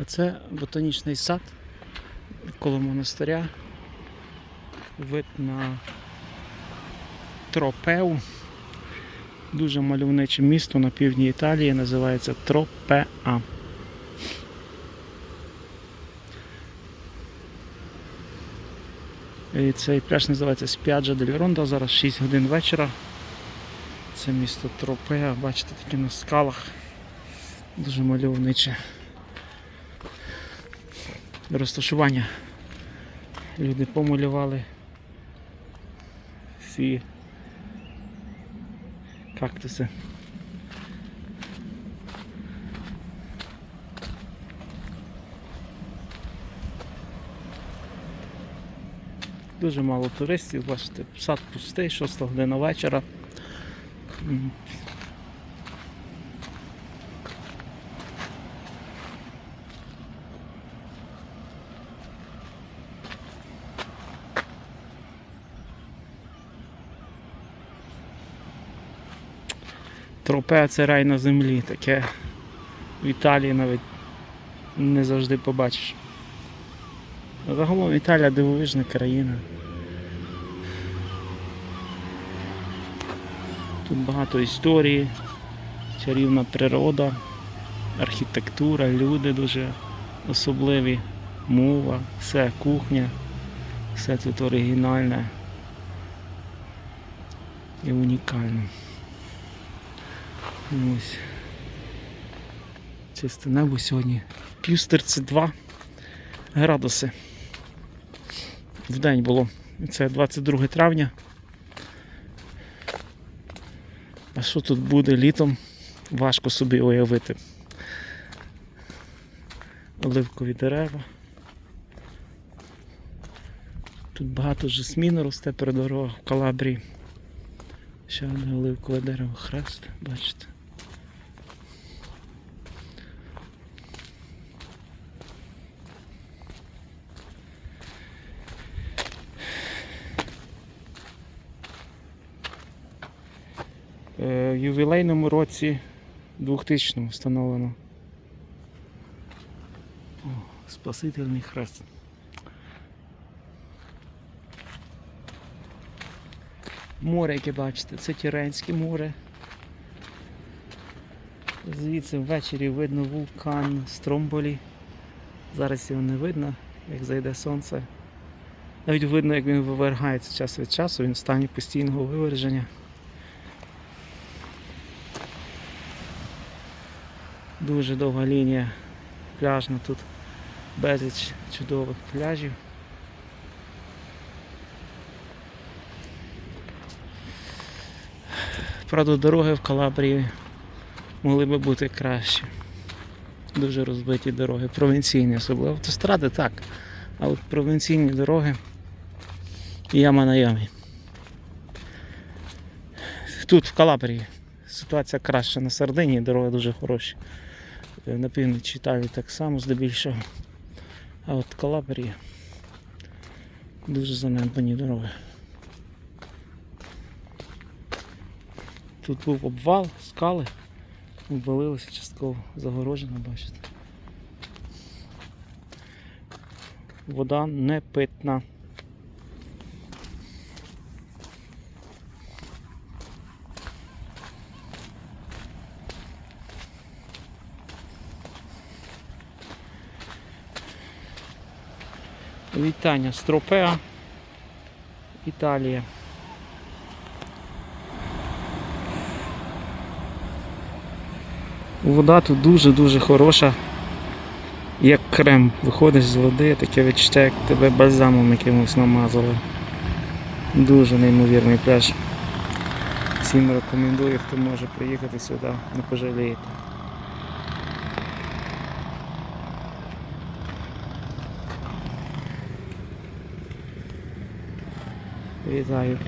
А це ботанічний сад коло монастиря. Вид на Тропеу. Дуже мальовниче місто на півдні Італії називається Тропеа. І цей пляж називається Спіаджа дель Рондо. Зараз 6 годин вечора. Це місто Тропеа, бачите, таке на скалах. Дуже мальовниче. Розташування. Люди помалювали всі кактуси. Дуже мало туристів, бачите, сад пустий, 6 година вечора. Тропе це рай на землі, таке в Італії навіть не завжди побачиш. Загалом Італія дивовижна країна. Тут багато історії, чарівна природа, архітектура, люди дуже особливі, мова, все, кухня, все тут оригінальне і унікальне. Ось. Чисте небо сьогодні. Плюс 32 градуси. В день було. Це 22 травня. А що тут буде літом? Важко собі уявити. Оливкові дерева. Тут багато жасміну росте при дорогах в Калабрії. Ще одне оливкове дерево, хрест, бачите. В ювілейному році 2000 встановлено. О, Спасительний хрест. Море, яке бачите, це Тіренське море. Звідси ввечері видно вулкан Стромболі. Зараз його не видно, як зайде сонце. Навіть видно, як він вивергається час від часу, він в стані постійного виверження. Дуже довга лінія пляжна тут безліч чудових пляжів. Правда, дороги в Калабрії могли би бути кращі. Дуже розбиті дороги, провінційні особливо. Автостради так. А от провінційні дороги яма на ямі. Тут, в Калабрії, ситуація краща на Сардинії, дороги дуже хороші. Е, На півночі Італії так само здебільшого. А от Калабрія дуже занедбані дороги. Тут був обвал, скали, обвалилися частково, загорожено, бачите. Вода не питна. Вітання з Тропеа, Італія. Вода тут дуже-дуже хороша. Як крем. Виходиш з води, таке відчуття, як тебе бальзамом якимось намазали. Дуже неймовірний пляж. Всім рекомендую, хто може приїхати сюди, не пожалієте. Вітаю.